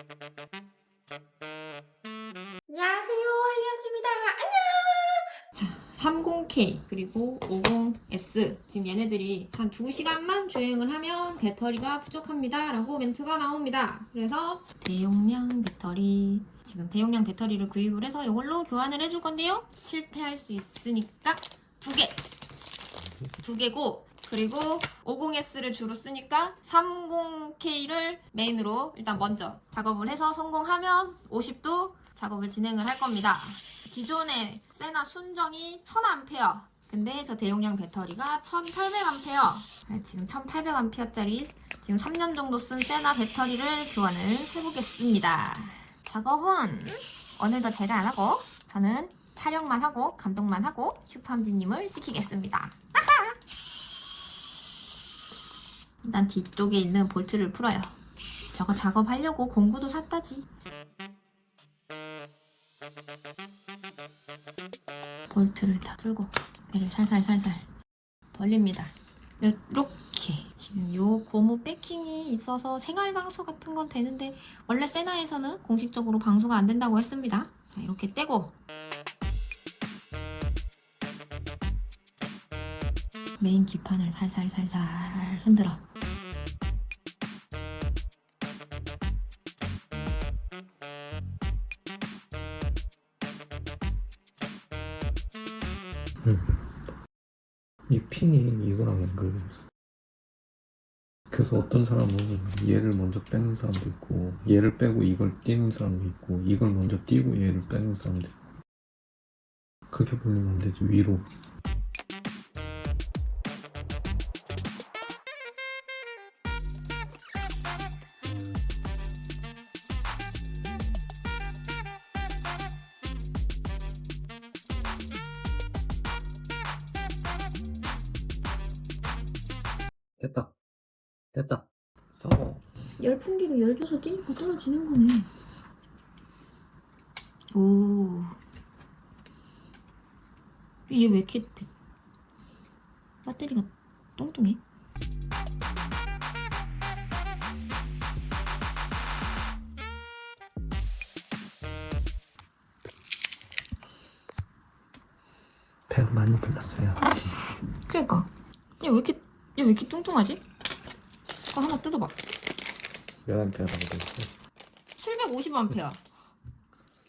안녕하세요. 한영주입니다. 안녕! 30K 그리고 50S 지금 얘네들이 한 2시간만 주행을 하면 배터리가 부족합니다. 라고 멘트가 나옵니다. 그래서 대용량 배터리. 지금 대용량 배터리를 구입을 해서 이걸로 교환을 해줄 건데요. 실패할 수 있으니까 두개. 두 개고 그리고 50S를 주로 쓰니까 30K를 메인으로 일단 먼저 작업을 해서 성공하면 50도 작업을 진행을 할 겁니다. 기존의 세나 순정이 1000A 근데 저 대용량 배터리가 1800A 지금 1800A짜리 지금 3년 정도 쓴 세나 배터리를 교환을 해보겠습니다. 작업은 오늘도 제가 안 하고 저는 촬영만 하고 감독만 하고 슈퍼함지님을 시키겠습니다. 일단 뒤쪽에 있는 볼트를 풀어요. 저거 작업하려고 공구도 샀다지. 볼트를 다 풀고 얘를 살살살살 벌립니다. 이렇게 지금 요 고무 패킹이 있어서 생활 방수 같은 건 되는데 원래 세나에서는 공식적으로 방수가 안 된다고 했습니다. 자 이렇게 떼고 메인 기판을 살살살살 흔들어. 이 핀이 이거랑 연결돼있어. 그래서 어떤 사람은 얘를 먼저 빼는 사람도 있고, 얘를 빼고 이걸 띄는 사람도 있고, 이걸 먼저 띄고 얘를 빼는 사람도 있고. 그렇게 돌리면 안 되지, 위로. 됐다. 됐다. 싸워. 열풍기로 열 줘서 뛰니까 떨어지는 거네. 오. 얘 왜 이렇게 배- 배터리가 뚱뚱해? 배가 많이 불렀어요. 그니까. 얘왜 이렇게, 얘 왜 이렇게 뚱뚱하지? 그거 하나 뜯어봐. 몇 암페어라고 돼있어? 750A.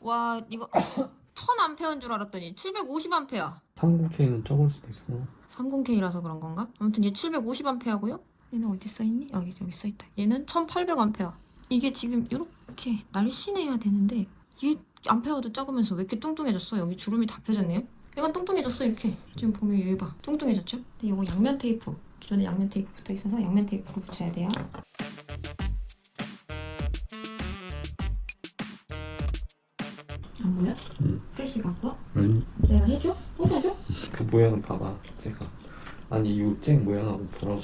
와, 이거 1000A인 줄 알았더니 750A. 30K는 적을 수도 있어. 30K라서 그런 건가? 아무튼 얘 750A고요. 얘는 어디 써 있니? 여기 여기 써 있다. 얘는 1800A. 이게 지금 이렇게 날씬해야 되는데 얘 암페어도 작으면서 왜 이렇게 뚱뚱해졌어? 여기 주름이 다 펴졌네요. 얘가 뚱뚱해졌어 이렇게. 지금 보면 얘 봐. 뚱뚱해졌죠? 근데 이거 양면 테이프. 기존에 양면 테이프 붙어 있어서 양면 테이프로 붙여야 돼요. 안 보여? 응. 플래시 갖고? 아니, 내가 해줘? 뽑아줘? 그 모양 봐봐, 제가. 아니, 이잭 모양하고 보라고.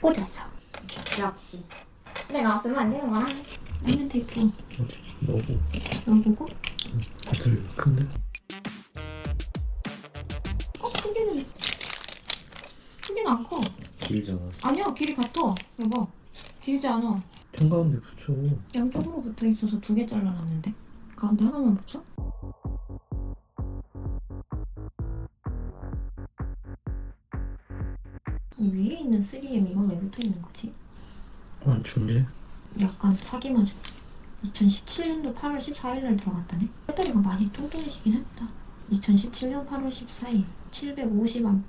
꽂았어. 역시. 내가 없으면 안 되는구나. 양면 테이프 너무 넣어보고. 배터리 큰데? 어, 크기는. 크기는 안 커. 길잖아. 아니야, 길이 같아. 여보. 길지 않아. 한가운데 붙여. 양쪽으로 붙어 있어서 두 개 잘라놨는데. 가운데 하나만 붙여? 이 위에 있는 3M 이건 왜 붙어 있는 거지? 아, 준비? 약간 사기 맞은 2017년도 8월 14일 날 들어갔다네? 배터리가 많이 뚱뚱해지긴 했다. 2017년 8월 14일 750A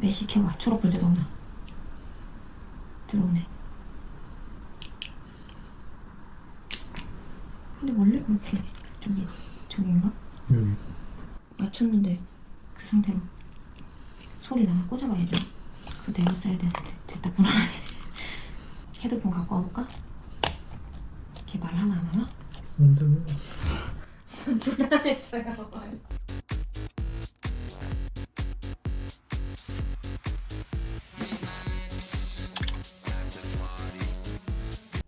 매식해와 초록불 들어오나 들어오네. 근데 원래 그렇게 저기 저긴가? 응. 맞췄는데 그 상태로 소리 나면 꽂아봐야 돼. 그거 내가 써야 되는데 됐다 불안하네. 헤드폰 갖고 와볼까? 걔 말 하나 안 하나? 불안했어요.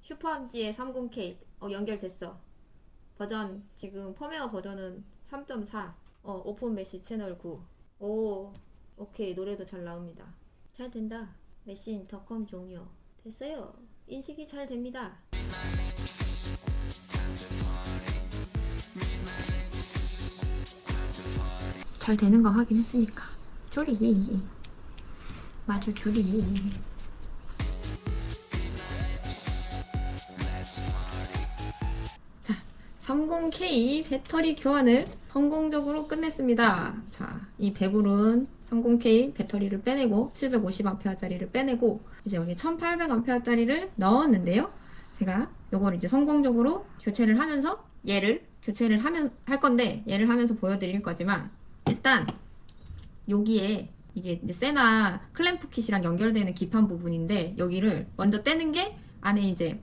슈퍼함지의 30K 어, 연결됐어. 버전 지금 펌웨어 버전은 3.4. 어, 오픈 메시 채널 9. 오, 오케이 노래도 잘 나옵니다. 잘 된다. 메신 덕컴 종료. 됐어요. 인식이 잘 됩니다. 잘 되는 거 확인했으니까. 조리. 마주. 자, 30K 배터리 교환을 성공적으로 끝냈습니다. 자, 이 배불은 30K 배터리를 빼내고 750A짜리를 빼내고 이제 여기 1800A짜리를 넣었는데요. 제가 요걸 이제 성공적으로 교체를 하면서 얘를 교체를 하면 할 건데 얘를 하면서 보여드릴 거지만 일단 여기에 이게 이제 세나 클램프 킷이랑 연결되는 기판 부분인데 여기를 먼저 떼는 게 안에 이제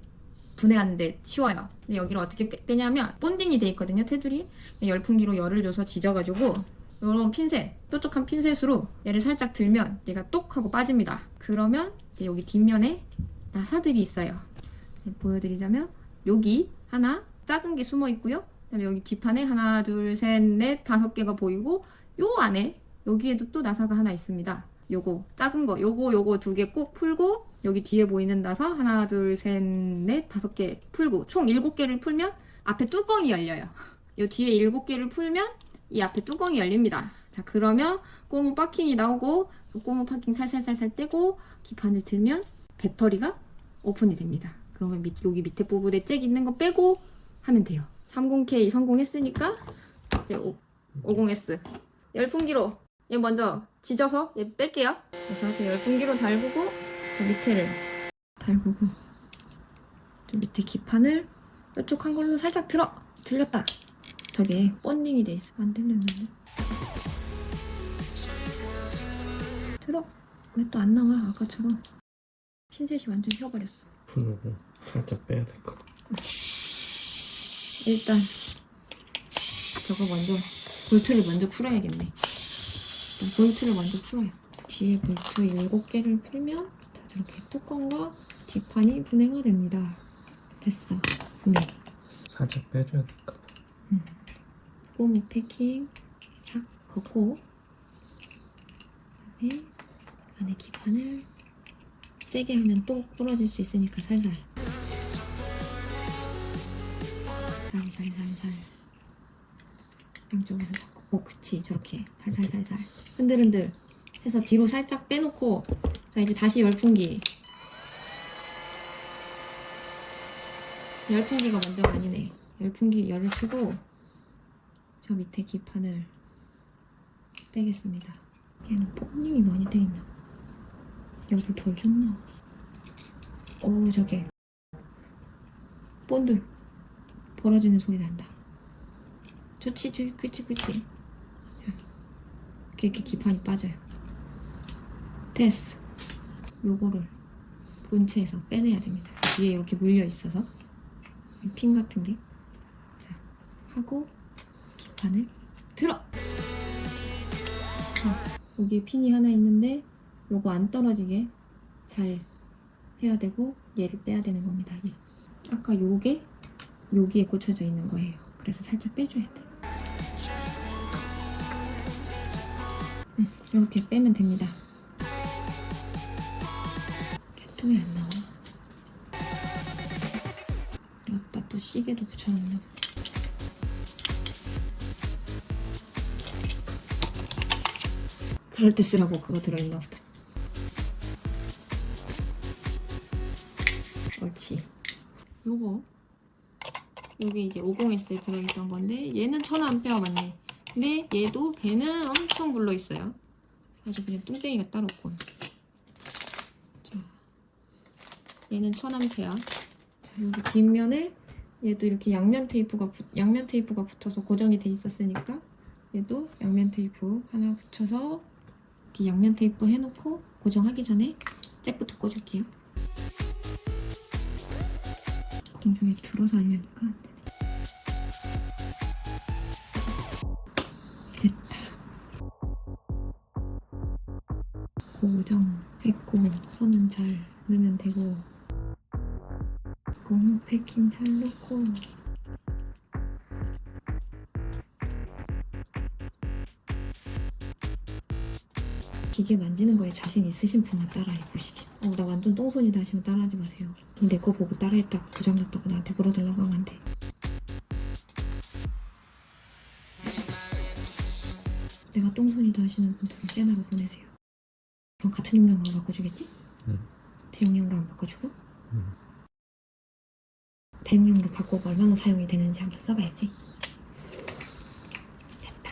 분해하는데 쉬워요. 근데 여기를 어떻게 빼- 빼냐면 본딩이 돼 있거든요. 테두리 열풍기로 열을 줘서 지져가지고 이런 핀셋 뾰족한 핀셋으로 얘를 살짝 들면 얘가 똑 하고 빠집니다. 그러면 이제 여기 뒷면에 나사들이 있어요. 보여드리자면 여기 하나 작은 게 숨어 있고요. 그다음에 여기 뒷판에 하나 둘 셋 넷 다섯 개가 보이고 요 안에 여기에도 또 나사가 하나 있습니다. 요거 작은 거 요거 요거 두 개 꼭 풀고 여기 뒤에 보이는 나사 하나 둘 셋 넷 다섯 개 풀고 총 일곱 개를 풀면 앞에 뚜껑이 열려요. 요 뒤에 일곱 개를 풀면 이 앞에 뚜껑이 열립니다. 자 그러면 고무 파킹이 나오고 그 고무 파킹 살살살살 떼고 기판을 들면 배터리가 오픈이 됩니다. 그러면 밑, 여기 밑에 부분에 잭 있는 거 빼고 하면 돼요. 30K 성공했으니까 이제 50S 열풍기로 얘 먼저 지져서 얘 뺄게요. 그래서 이렇게 열풍기로 달구고 저 밑에를 달구고 저 밑에 기판을 뾰족한 걸로 살짝 들어 들렸다. 저게 본딩이 돼 있어. 안 들렸는데. 들어. 왜 또 안 나와 아까처럼. 핀셋이 완전 휘어버렸어. 풀고 살짝 빼야 될 것 같아. 일단 저거 먼저 볼트를 먼저 풀어야겠네. 일단 볼트를 먼저 풀어요. 뒤에 볼트 7개를 풀면 자, 저렇게 뚜껑과 뒷판이 분해가 됩니다. 됐어. 분해. 살짝 빼줘야 될것 같아. 고무 패킹 싹 걷고 그다음에 안에 기판을 세게 하면 또 부러질 수 있으니까 살살. 살살살살. 양쪽에서 잡고. 오 그치 저렇게. 살살살살. 흔들흔들 해서 뒤로 살짝 빼놓고 자 이제 다시 열풍기. 열풍기가 먼저가 아니네. 열풍기 열을 쓰고 저 밑에 기판을 빼겠습니다. 얘는 본딩이 많이 돼 있나? 여기 덜 줬나? 오 저게 본드 벌어지는 소리 난다. 좋지, 좋지, 그치, 그치. 자, 이렇게, 기판이 빠져요. 됐어. 요거를 본체에서 빼내야 됩니다. 뒤에 이렇게 물려 있어서 핀 같은 게. 자, 하고 기판을 들어. 자, 여기에 핀이 하나 있는데 요거 안 떨어지게 잘 해야 되고 얘를 빼야 되는 겁니다. 얘. 아까 요게 여기에 꽂혀져 있는 거예요. 그래서 살짝 빼줘야 돼. 음, 이렇게 빼면 됩니다. 개통이 안 나와. 여기다 또 시계도 붙여놨나 봐. 그럴 때 쓰라고 그거 들어있나 보다. 옳지. 요거 요게 이제 50S에 들어있던 건데 얘는 1000A 맞네. 근데 얘도 배는 엄청 불러 있어요. 아주 그냥 뚱땡이가 따로 없군. 자, 얘는 1000A. 자, 여기 뒷면에 얘도 이렇게 양면 테이프가 붙, 양면 테이프가 붙어서 고정이 돼 있었으니까 얘도 양면 테이프 하나 붙여서 이렇게 양면 테이프 해놓고 고정하기 전에 잭부터 꽂을게요. 공중에 들어서 하려니까 안 되네. 됐다. 고정했고 선은 잘 넣으면 되고 고무 패킹 잘 넣고 기계 만지는 거에 자신 있으신 분만 따라해 보시기. 어, 나 완전 똥손이다 하시면 따라하지 마세요. 내 거 보고 따라했다가 고장났다고 나한테 물어달라고 하면 안 돼. 내가 똥손이다 하시는 분들은 세나로 보내세요. 그럼 같은 용량으로 바꿔주겠지? 응. 대용량으로 안 바꿔주고? 응. 대용량으로 바꾸고 얼마나 사용이 되는지 한번 써봐야지. 됐다.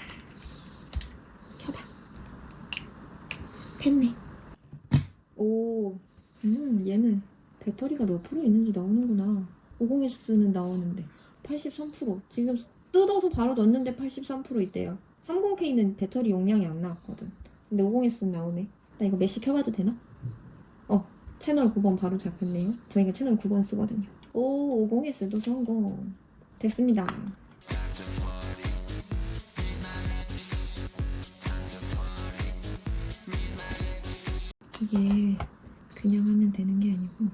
켜봐. 됐네. 오, 음, 얘는 배터리가 몇 프로 있는지 나오는구나. 50S는 나오는데 83%. 지금 뜯어서 바로 넣었는데 83% 있대요. 30K는 배터리 용량이 안 나왔거든. 근데 50S는 나오네. 나 이거 메시 켜봐도 되나? 어, 채널 9번 바로 잡혔네요. 저희가 채널 9번 쓰거든요. 오, 50S도 성공. 됐습니다. 이게 그냥 하면 되는 게 아니고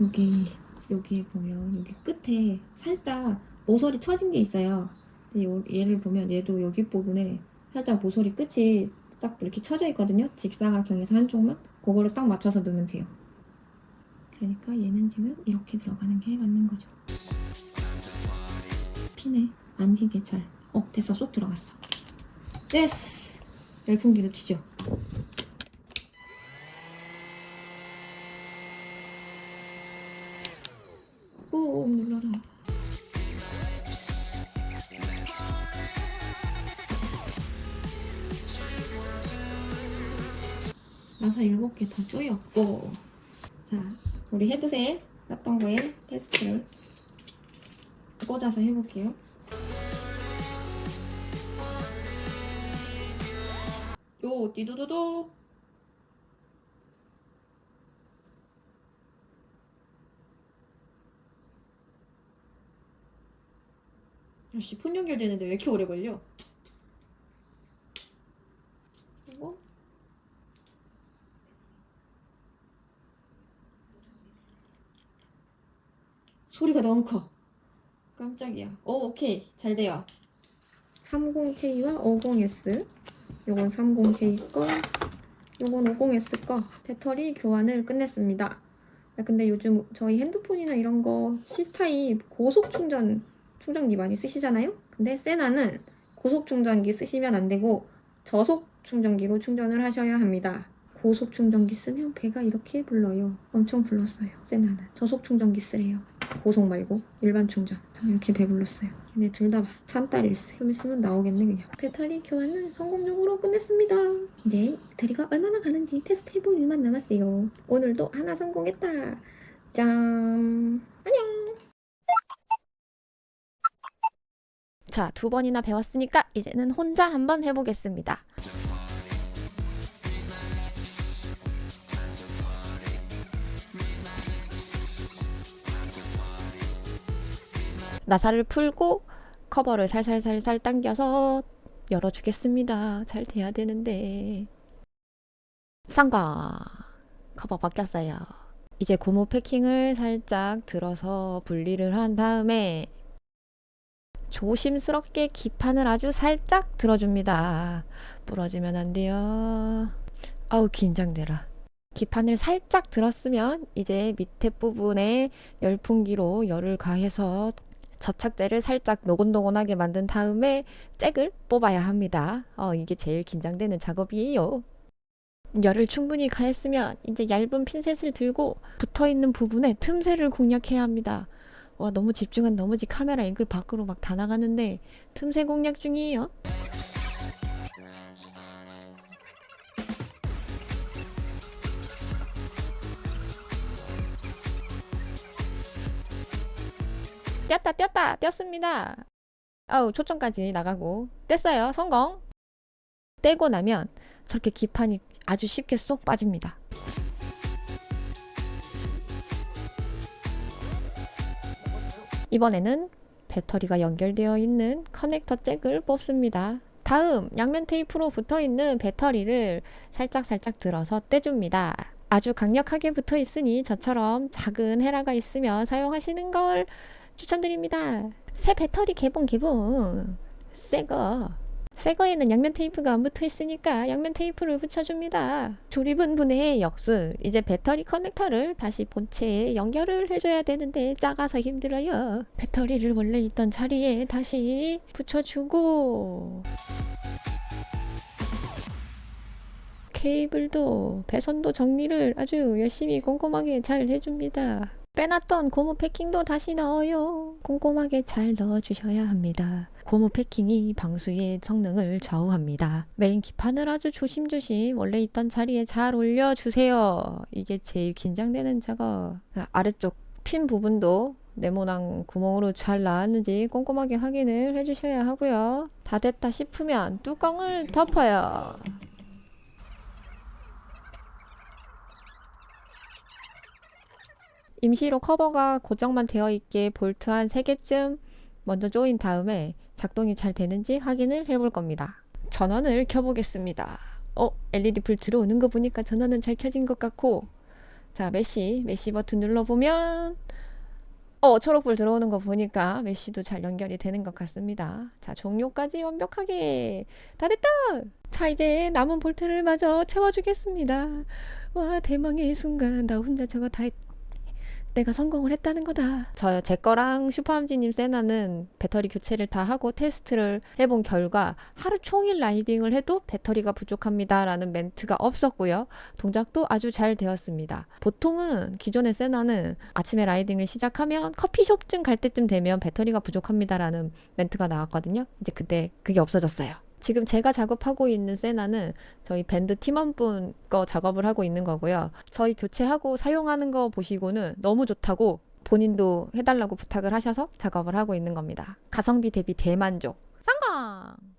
여기 여기에 보면 여기 끝에 살짝 모서리 처진 게 있어요. 얘를 보면 얘도 여기 부분에 살짝 모서리 끝이 딱 이렇게 쳐져 있거든요. 직사각형에서 한쪽만 그거를 딱 맞춰서 넣으면 돼요. 그러니까 얘는 지금 이렇게 들어가는 게 맞는 거죠. 피네. 안 휘게 잘. 어, 됐어. 쏙 들어갔어. 됐어. 열풍기로 치죠. 꾹 눌러라. 나사 7개 다 쪼였고. 자 우리 헤드셋 땄던 거에 테스트를 꽂아서 해볼게요. 요 띠도도도 역시 폰 연결되는데 왜 이렇게 오래 걸려? 그리고 소리가 너무 커. 깜짝이야. 오, 오케이. 잘 돼요. 30K와 50S. 요건 30K 거, 요건 50S 거. 배터리 교환을 끝냈습니다. 아, 근데 요즘 저희 핸드폰이나 이런 거 C타입 고속 충전 충전기 많이 쓰시잖아요? 근데 세나는 고속 충전기 쓰시면 안 되고 저속 충전기로 충전을 하셔야 합니다. 고속 충전기 쓰면 배가 이렇게 불러요. 엄청 불렀어요. 세나는 저속 충전기 쓰래요. 고속 말고 일반 충전. 이렇게 배불렀어요. 근데 둘 다 찬딸일세. 좀 있으면 나오겠네 그냥. 배터리 교환은 성공적으로 끝냈습니다. 이제 배터리가 얼마나 가는지 테스트해볼 일만 남았어요. 오늘도 하나 성공했다. 짠. 안녕. 자, 두 번이나 배웠으니까 이제는 혼자 한번 해보겠습니다. 나사를 풀고 커버를 살살살살 당겨서 열어주겠습니다. 잘 돼야 되는데. 상가 커버 바뀌었어요. 이제 고무 패킹을 살짝 들어서 분리를 한 다음에 조심스럽게 기판을 아주 살짝 들어줍니다. 부러지면 안 돼요. 아우 긴장되라. 기판을 살짝 들었으면 이제 밑에 부분에 열풍기로 열을 가해서 접착제를 살짝 노곤노곤하게 만든 다음에 잭을 뽑아야 합니다. 어, 이게 제일 긴장되는 작업이에요. 열을 충분히 가했으면 이제 얇은 핀셋을 들고 붙어 있는 부분에 틈새를 공략해야 합니다. 와 너무 집중한 나머지 카메라 앵글 밖으로 막 다 나가는데 틈새 공략 중이에요. 뛰었다 뛰었다 뛰었습니다. 아우 초점까지 나가고 뗐어요 성공. 떼고 나면 저렇게 기판이 아주 쉽게 쏙 빠집니다. 이번에는 배터리가 연결되어 있는 커넥터 잭을 뽑습니다. 다음 양면 테이프로 붙어 있는 배터리를 살짝 살짝 들어서 떼줍니다. 아주 강력하게 붙어 있으니 저처럼 작은 헤라가 있으면 사용하시는 걸 추천드립니다. 새 배터리 개봉 개봉. 새거. 새거에는 양면 테이프가 안 붙어 있으니까 양면 테이프를 붙여줍니다. 조립은 분해의 역수. 이제 배터리 커넥터를 다시 본체에 연결을 해줘야 되는데 작아서 힘들어요. 배터리를 원래 있던 자리에 다시 붙여주고 케이블도 배선도 정리를 아주 열심히 꼼꼼하게 잘 해줍니다. 빼놨던 고무 패킹도 다시 넣어요. 꼼꼼하게 잘 넣어주셔야 합니다. 고무 패킹이 방수의 성능을 좌우합니다. 메인 기판을 아주 조심조심 원래 있던 자리에 잘 올려주세요. 이게 제일 긴장되는 작업. 아래쪽 핀 부분도 네모난 구멍으로 잘 나왔는지 꼼꼼하게 확인을 해주셔야 하고요. 다 됐다 싶으면 뚜껑을 덮어요. 임시로 커버가 고정만 되어 있게 볼트 한 3개쯤 먼저 조인 다음에 작동이 잘 되는지 확인을 해볼 겁니다. 전원을 켜보겠습니다. 어, LED 불 들어오는 거 보니까 전원은 잘 켜진 것 같고 자, 메시, 메시 버튼 눌러보면 어, 초록불 들어오는 거 보니까 메시도 잘 연결이 되는 것 같습니다. 자, 종료까지 완벽하게 다 됐다! 자, 이제 남은 볼트를 마저 채워주겠습니다. 와, 대망의 순간. 나 혼자 저거 다 했... 내가 성공을 했다는 거다. 저요, 제 거랑 슈퍼함지님 세나는 배터리 교체를 다 하고 테스트를 해본 결과 하루 종일 라이딩을 해도 배터리가 부족합니다라는 멘트가 없었고요. 동작도 아주 잘 되었습니다. 보통은 기존의 세나는 아침에 라이딩을 시작하면 커피숍쯤 갈 때쯤 되면 배터리가 부족합니다라는 멘트가 나왔거든요. 이제 그때 그게 없어졌어요. 지금 제가 작업하고 있는 세나는 저희 밴드 팀원분 거 작업을 하고 있는 거고요. 저희 교체하고 사용하는 거 보시고는 너무 좋다고 본인도 해달라고 부탁을 하셔서 작업을 하고 있는 겁니다. 가성비 대비 대만족. 성공!